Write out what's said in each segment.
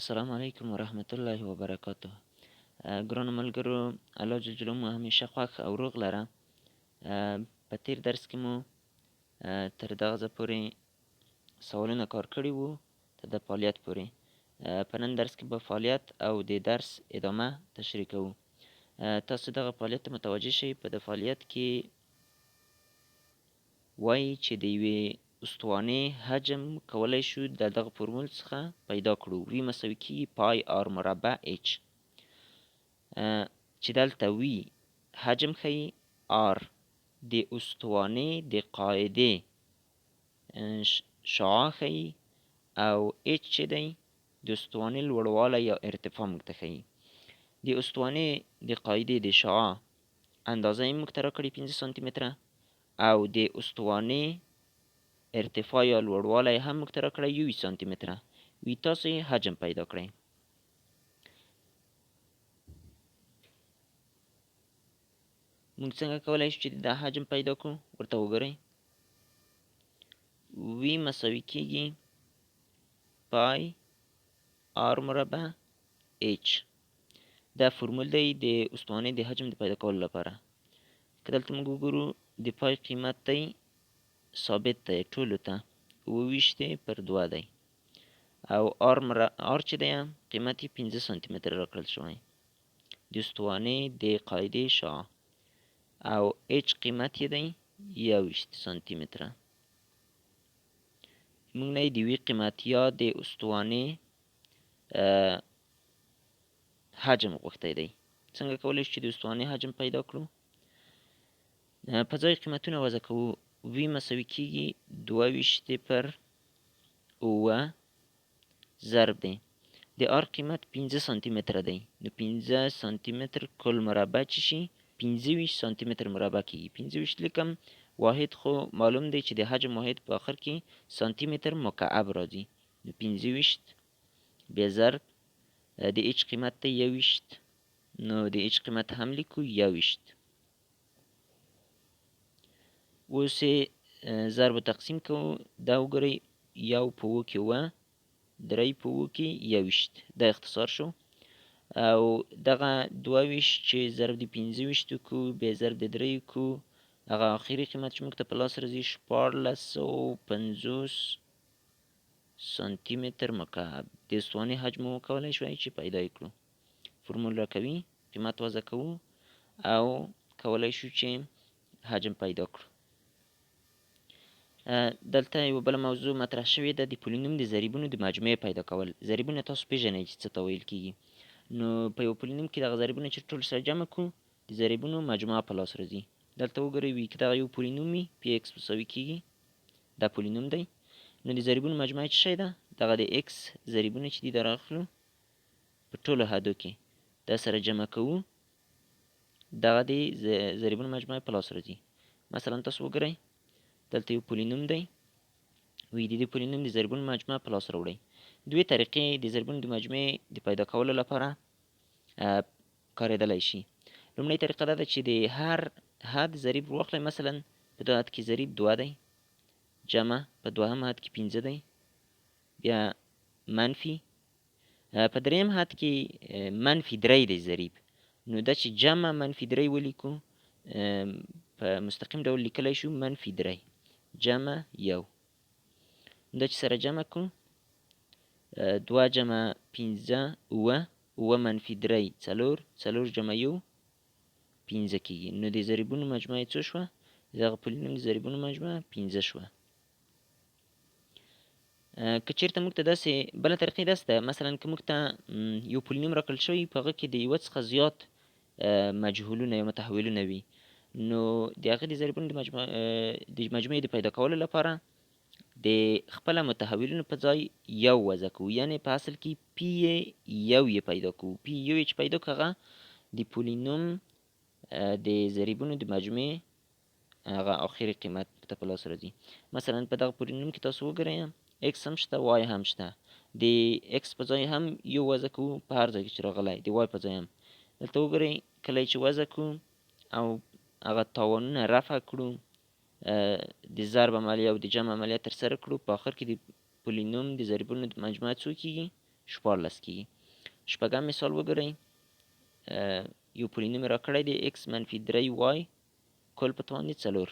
السلام علیکم ورحمت الله وبرکاته ګرانو ملګرو الله جل مو همیشه خوښ او روغ لره. په تیر درس کې مو تر دغه ځایه پورې سوالونه کار کړي وو تر د فعالیت پورې. په نن درس کې به فعالیت او د درس ادامه تشریح کوو. تاسو دغه فعالیت ته متوجه شئ په د فعالیت کې وایي چې د یوې استوانې حجم کولی شو د دغه فرمول څخه پیدا کړو. وی مساوي کیږي پای آر مربع اچ چې دلته وی حجم ښیي آر. د استوانې د قاعدې شعاع ښیي او اچ چې دی د استوانې لوړوالی یا ارتفاع موږ ته ښیي د استوانې د قاعدې د شعاع اندازه یې موږ ته راکړې پنځه سانتي متره او د استوانې ارتفاع یا لوړوالی هم موږ ته راکړی یو سانتي متره وي تاسو یې حجم پیدا کړئ. موږ څنګه کولی شو چې دا حجم پیدا کړو؟ ورته وګورئ. وی مساوي کیږي پای آر مربع اچ دا فرمول دی د استوانې د حجم د پیدا کولو لپاره. که دلته موږ وګورو د پای قیمت دی ثابت دی ټولو ته اوه ویشت پر دوه دی. او آر مر آر چې دی قیمت یې پنځه سانتي متره راکړل شوی. د استوانې د قاعدې شا. او اچ قیمت یې دی یوویشت سانتي متره موږ نه د یوې قیمت یا د استوانې حجم غوښتی دی. څنګه کولی شو چې د استوانې حجم پیدا کړو؟ په ځای قیمتونه وضع کوو وی مساوي کیږي دوه ویشت پر اوه ضرب دی. د آر قیمت 15 سانتی متر دی. نو 15 سانتی متر کل مربع چی شي؟ 15 سانتی متر مربع کیږي. 15 لیکم واحد خو معلوم دی چې د حجم واحد په آخر کې سانتی متر مکعب راځي. نو 15 بیا ضرب د اچ قیمت ته یويشت نو د اچ قیمت هم لیکو یويشت اوس ضرب تقسیم کوو. دا وګورئ یو په اووه کې اووه درې په اووه کې یوویشت دا اختصار شو. او دغه دوه ویشت چې ضرب د پنځه ویشتو کو بیا ضرب د دریو کو هغه اخري قیمت چې موږ ته په لاس راځي شپاړلس سوه پنځوس سانتي متر مکعب. د استوانې حجم مو کولی شوای چې پیدا یې کړو. فرمول راکوي قیمت وضع کوو. او کولی شو چې حجم پیدا کړو دلته یو بل موضوع مطرح شوې ده د پولینوم د ضریبونو د مجموعې پیدا کول. ضریبونه تاسو پیژنئ چې څه ته ویل کیږي نو په یو پولینوم کې دغه ضریبونه چې ټول سره جمع کړو د ضریبونو مجموعه په لاس راځي. دلته وګورئ وي که دغه یو پولینوم وي پی ایکس مساوي کیږي دا پولینوم دی. نو د ضریبونو مجموعه څه شی ده؟ دغه د ایکس ضریبونه چې دي دا راخلو په ټولو حدو کې دا سره جمع کوو. دغه د ضریبونو مجموعه په لاس راځي. مثلا تاسو وګورئ دلته یو پولینوم دی. وی د پولینوم د ضربونو مجموعه په لاس راوړئ دوی طریقې د ضربونو د مجموعې د پیدا کولو لپاره کارېدلی شي. لومړی طریقه دا ده چې د هر حد ضریب واخلئ. مثلا په دوه حد کې ضریب دوه دی. جمع په دوهم حد کې پنځه دی. بیا منفي. په دریم حد کې منفي درې دی ضریب. نو دا چې جمع منفي درې ولیکو په مستقیم ډول لیکلی شو منفي درې جمع یو دا چې سره جمع کړو دوه جمع پنځه اووه اووه منفي درې څلور څلور جمع یو پنځه کېږي نو د ضریبونو مجموعه څو شوه دغه پولینوم د ضریبونو مجموعه پنځه شوه که چېرته موږ ته داسې بله طریقې داسې ده مثلا که موږ ته یو پولینوم راکړل شوی په هغه کې د یوه څخه زیات مجهولونه یا متحولونه وي نو د هغې د ضریبونو د مجموعه د مجموعې د پیدا کولو لپاره د خپله متحولینو په ځای یو وضع کوو. یعنې په اصل کې پی یو یې پیدا کوو. پی یو چې پیدا کړو هغه د پولینوم د ضریبونو د مجموعې هغه آخري قیمت ته په لاس راځي. مثلا په دغه پولینوم کې تاسو وګورئ ایکس هم شته وای هم شته. د ایکس په ځای هم یو وضع کوو په هر ځای کې چې راغلی د وای په ځای هم. دلته وګورئ کله چې وضع کوو او هغه تاوانونه رفع کړو د ضرب عملیه او د جمع عملیه ترسره کړو په آخر کې د پولینوم د ضریبونو د مجموعه څو کېږي شپاړلس کېږي شپږم مثال وګورئ. یو پولینوم راکړی دی x منفي درې y کل په توان دی څلور.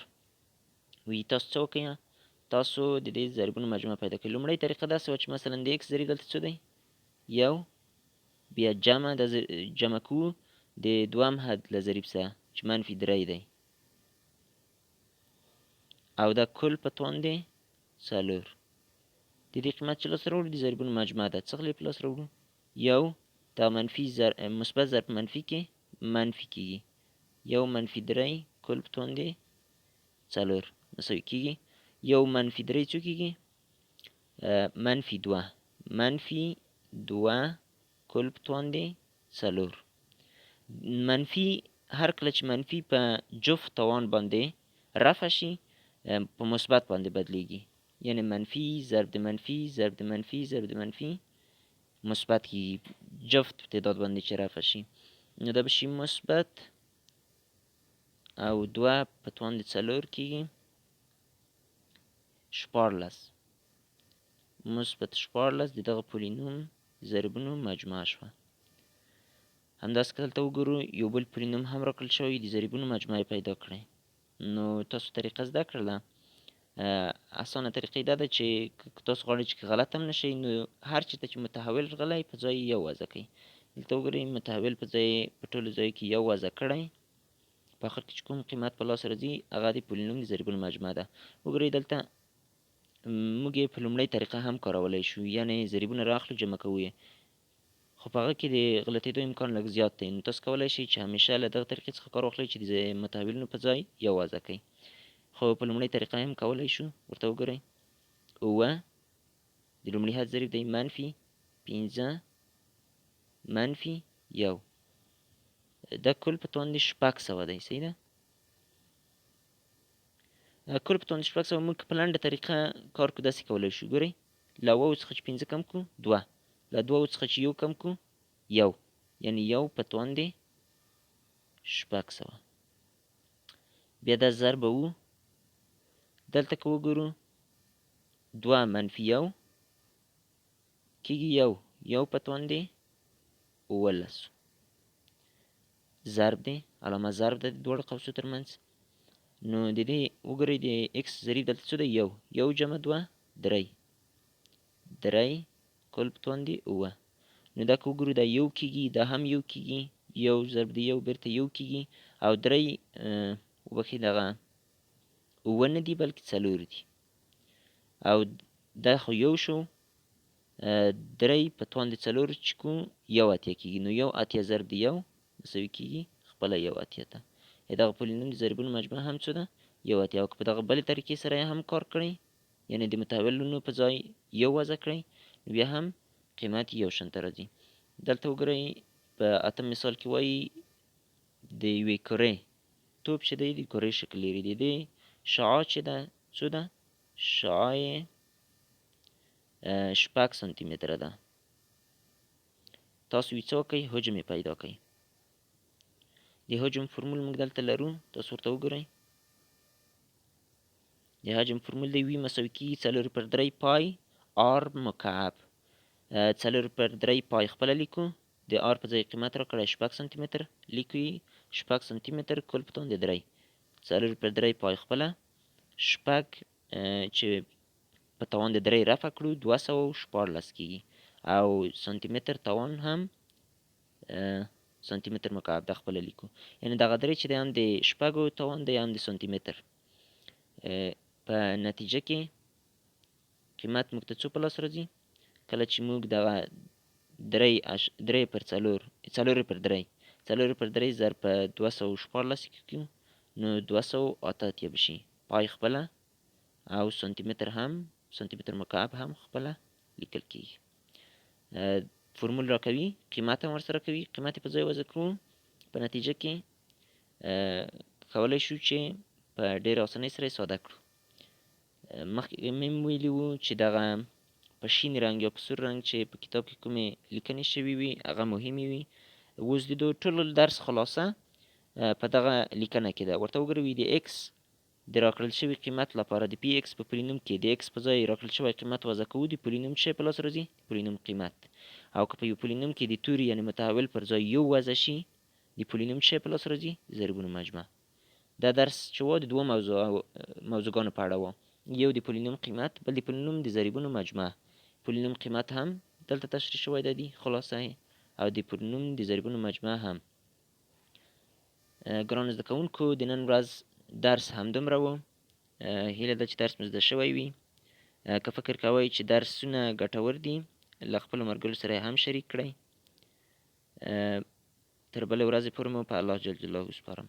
وي تاسو څه وکړئ تاسو د دې ضریبونو مجموعه پیدا کړئ لومړۍ طریقه داسې وه چې مثلا د x ضریب دلته څه دی؟ یو بیا جمع د جمع کوو د دوهم حد له ضریب سره چې منفي درې دی. او دا کل په توان دی څلور. د دې قیمت چې لاسته راوړو د ضریبونو مجموعه ده. څه غلی په لاسته راوړو؟ یو دا منفي زر مثبت ضرب منفي کې منفي کېږي یو منفي درې کل په توان دی څلور. مساوي کېږي یو منفي درې څو کېږي منفي دوه. منفي دوه کل په توان دی څلور. منفي هر کله چې منفي په جفت توان باندې رفع شي په مثبت باندې بدلیږي یعنی منفي ضرب د منفي ضرب د منفي ضرب د منفي مثبت کېږي جفت تعداد باندې چې رفع شي. نو دا به شي مثبت او دوه په توان د څلور کېږي شپاړلس مثبت شپاړلس د دغه پولینوم ضربونو مجموعه شوه همداسې که دلته وګورو یو بل پولینوم هم راکړل شوی د ضریبونو مجموعه پیدا کړئ نو تاسو طریقه زده کړله. اسانه طریقې دا ده چې تاسو غواړئ چې غلط هم نشئ نو هر چېرته چې متحول راغلی په ځای یو وضع کړئ. دلته وګورئ متحول په ځای په ټولو ځایو کې یو وضع کړی په آخر کې چې کوم قیمت په لاس راځي هغه د پولینوم د ضریبونو مجموعه ده. وګورئ دلته موږ یې په لومړۍ طریقه هم کارولی شو. یعنې ضریبونه راخلو جمع کوو یې خو په هغه کې د غلطېدو امکان لږ زیات دی. نو تاسو کولی شئ چې همیشه له دغه طریقې څخه کار واخلئ چې د متحولونو په ځای یو وضع کړئ. خو په لومړۍ طریقه هم کولی شو ورته وګورئ. اووه د لومړي حد ضریب دی منفي پنځه منفي یو. دا کل په توان د شپږ سوه دی صحیح ده؟ کل په توان د شپږ سوه موږ په لنډه طریقه کار کو داسې کولی شو. ګورئ له اوو څخه چې پنځه کم کړو دوه له دوو څخه چې یو کم کړو یو. یعنی یو په توان د شپږ سوه. بیا دا ضرب به وو. دلته که وګورو دوه منفي یو کېږي یو. یو په توان دی اوولس. ضرب دی علامه ضرب ده د دواړو قوسو ترمنځ. نو د دې وګورئ د اکس ضریب دلته څه دی؟ یو. یو جمع دوه درې. درې کل په توان دی اووه نو دا که وګورو دا یو کېږي دا هم یو کېږي یو ضرب د یو بیرته یو کېږي او درې وبښئ دغه اووه نه دي بلکې څلور دي او دا خو یو شو درې په توان د څلور چې کوم یو اتیا کېږي نو یو اتیا ضرب د یو مساوي کېږي خپله یو اتیا ته دغه پولینوم د ضریبونو مجموعه هم څه ده یو اتیا او که په دغه بلې طریقې سره هم کار کړئ یعنې د متحولونو په ځای یو وضع کړئ بیا هم قیمت یو شان ته راځي. دلته وګورئ په اتم مثال کې وایي د یوې کرې توپ چې دی د کرې شکل لري. د دې شعاع چې ده څو ده؟ شعاع یې شپږ سانتي متره ده. تاسو یې څه وکئ؟ حجم یې پیدا کړئ د حجم فرمول موږ دلته لرو. تاسو ورته وګورئ. د حجم فرمول دی وي مساوي کېږي څلور پر درې پای آر مکعب. څلور پر درې پای خپله لیکو. د آر په ځای قیمت راکړی شپږ سانتي متر لیکو یې شپږ سانتي متر کل په توان د درې. څلور پر درې پای خپله. شپږ چې په توان د درې رفع کړو دوه سوه شپاړلس کېږي او سانتي متر توان هم سانتي متر مکعب د خپله لیکو. یعنې دغه درې چې دی هم د شپږو توان دی هم د سانتي متر په نتیجه کې قیمت موږ ته څو په لاس راځي؟ کله چې موږ دغه درې درې پر څلور څلور پر درې څلور پر درې ضرب په دوه سوه شپاړلس کې کړو نو دوه سوه اته اتیا به شي. پای خپله او سانتي متر هم سانتي متر مکعب هم خپله لیکل کېږي فرمول راکوي قیمت هم ورسره کوي. قیمت په ځای وضع کړو. په نتیجه کې کولی شو چې په ډېره اسانۍ سره یې ساده کړو مخکې مې ویلي وو چې دغه په شین رنګ یا په سور رنګ چې په کتاب کې کومې لیکنې شوي وي هغه مهمې وي اوس د ټولو درس خلاصه په دغه لیکنه کې ده. ورته وګورئ د ایکس د راکړل شوي قیمت لپاره د پی ایکس په پولینوم کې د ایکس په ځای راکړل شوی قیمت وضع کوو د پولینوم څه په لاس راځي؟ پولینوم قیمت. او که په یو پولینوم کې د توري یعنی متحول پر ځای یو وضع شي د پولینوم څه په لاس راځي؟ ضریبونو مجموعه. دا درس چې و د دوه موضوع موضوعګانو په اړه و یو د پولینوم قیمت بل د پولینوم د ضریبونو مجموعه. پولینوم قیمت هم دلته تشریح شوی دی خلاصه او د پولینوم د ضریبونو مجموعه هم. ګران زده کوونکو د نن ورځ درس همدومره و. هیله ده چې درس مو زده شوی وي. که فکر کوئ چې درسونه ګټور دي له خپلو ملګرو سره هم شریک کړئ. تر بلې ورځې پورې مو په الله جل جلاله سپارم